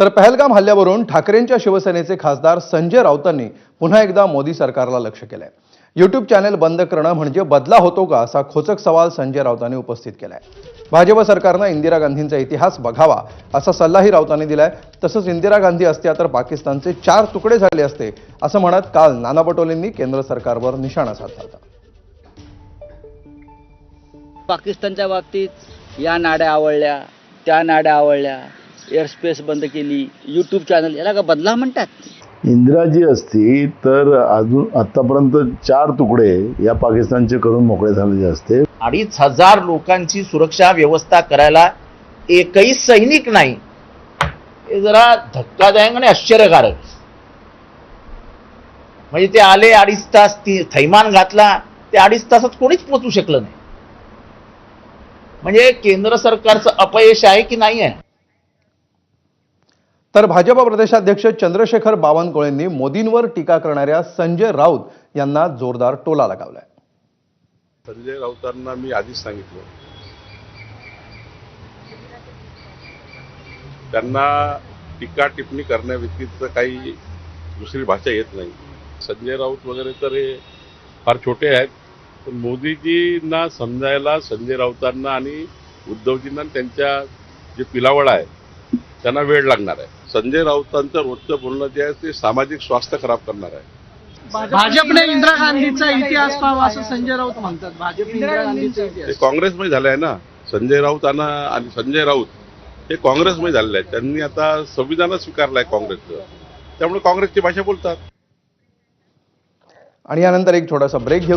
तर पहलगाम हल्ल्यावरून ठाकरेंच्या शिवसेनेचे खासदार संजय राऊतांनी पुन्हा एकदा मोदी सरकारला लक्ष केलंय. यूट्यूब चॅनेल बंद करणं म्हणजे बदला होतो का असा खोचक सवाल संजय राऊतांनी उपस्थित केलाय. भाजप सरकारनं इंदिरा गांधींचा इतिहास बघावा असा सल्लाही राऊतांनी दिलाय. तसंच इंदिरा गांधी असत्या तर पाकिस्तानचे चार तुकडे झाले असते असं म्हणत काल नाना पटोलेंनी केंद्र सरकारवर निशाणा साधला. होता पाकिस्तानच्या बाबतीत या नाड्या आवडल्या त्या नाड्या आवडल्या एअरस्पेस बंद केली यूट्यूब चॅनल याला का बदला म्हणतात? इंदिराजी असती तर अजून आतापर्यंत चार तुकडे या पाकिस्तानचे करून मोकळे झालेले असते. अडीच हजार लोकांची सुरक्षा व्यवस्था करायला एकही सैनिक नाही. हे जरा धक्कादायक आणि आश्चर्यकारक. म्हणजे ते आले अडीच तास ती थैमान घातला ते अडीच तासात कोणीच पोचू शकलं नाही. म्हणजे केंद्र सरकारचं अपयश आहे की नाही आहे? तर भाजप प्रदेशाध्यक्ष चंद्रशेखर बावनकुळेंनी मोदींवर टीका करणाऱ्या संजय राऊत यांना जोरदार टोला लगावलाय. संजय राऊतांना मी आधीच सांगितलं. त्यांना टीका टिप्पणी करण्याव्यतिरिक्त काही दुसरी भाषा येत नाही. संजय राऊत वगैरे तर हे फार छोटे आहेत. पण मोदीजींना समजायला संजय राऊतांना आणि उद्धवजींना त्यांच्या जे पिलावळ आहे त्यांना वेळ लागणार आहे. संजय राऊतांचं रोजचं बोलणं जे आहे ते सामाजिक स्वास्थ्य खराब करणार आहे. भाजपने इंदिरा गांधीचा इतिहास पाहावा असं संजय राऊत म्हणतात. भाजप इंदिरा गांधीचा ते इतिहास. काँग्रेसमध्ये झालं आहे ना. संजय राऊत आणि आणि संजय राऊत हे काँग्रेसमध्ये झालेले आहेत त्यांनी आता संविधानच स्वीकारलं आहे काँग्रेसचं. त्यामुळे काँग्रेसची भाषा बोलतात. आणि यानंतर एक छोटासा ब्रेक घेऊ